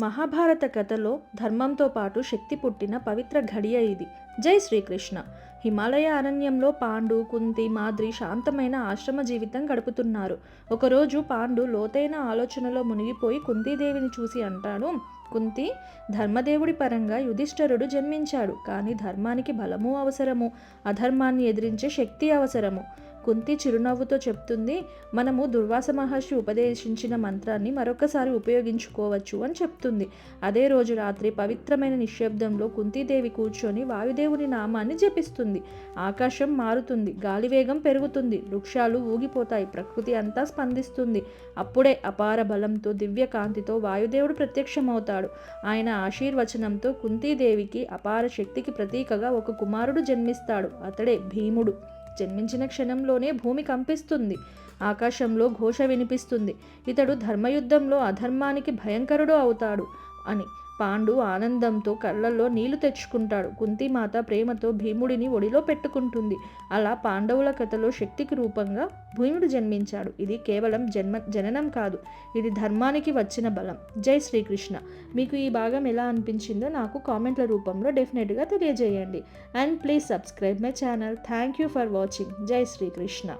మహాభారత కథలో ధర్మంతో పాటు శక్తి పుట్టిన పవిత్ర ఘడియ ఇది. జై శ్రీకృష్ణ. హిమాలయ అరణ్యంలో పాండు కుంతి మాద్రి శాంతమైన ఆశ్రమ జీవితం గడుపుతున్నారు. ఒకరోజు పాండు లోతైన ఆలోచనలో మునిగిపోయి కుంతీదేవిని చూసి అంటాడు కుంతి ధర్మదేవుడి పరంగా యుధిష్ఠరుడు జన్మించాడు. కానీ ధర్మానికి బలము అవసరము. అధర్మాన్ని ఎదిరించే శక్తి అవసరము. కుంతి చిరునవ్వుతో చెప్తుంది మనము దుర్వాస మహర్షి ఉపదేశించిన మంత్రాన్ని మరొకసారి ఉపయోగించుకోవచ్చు అని చెప్తుంది. అదే రోజు రాత్రి పవిత్రమైన నిశ్శబ్దంలో కుంతీదేవి కూర్చొని వాయుదేవుని నామాన్ని జపిస్తుంది. ఆకాశం మారుతుంది గాలివేగం పెరుగుతుంది వృక్షాలు ఊగిపోతాయి ప్రకృతి అంతా స్పందిస్తుంది. అప్పుడే అపార బలంతో దివ్య కాంతితో వాయుదేవుడు ప్రత్యక్షమవుతాడు. ఆయన ఆశీర్వచనంతో కుంతీదేవికి అపార శక్తికి ప్రతీకగా ఒక కుమారుడు జన్మిస్తాడు. అతడే భీముడు. జన్మించిన క్షణంలోనే భూమి కంపిస్తుంది. ఆకాశంలో ఘోష వినిపిస్తుంది. ఇతడు ధర్మయుద్ధంలో అధర్మానికి భయంకరుడు అవుతాడు అని పాండు ఆనందంతో కళ్ళల్లో నీళ్ళు తెచ్చుకుంటాడు. కుంతిమాత ప్రేమతో భీముడిని ఒడిలో పెట్టుకుంటుంది. అలా పాండవుల కథలో శక్తికి రూపంగా భీముడు జన్మించాడు. ఇది కేవలం జన్మ జననం కాదు. ఇది ధర్మానికి వచ్చిన బలం. జై శ్రీకృష్ణ. మీకు ఈ భాగం ఎలా అనిపించిందో నాకు కామెంట్ల రూపంలో డెఫినెట్గా తెలియజేయండి. And please subscribe my channel. Thank you for watching. Jai Srikrishna.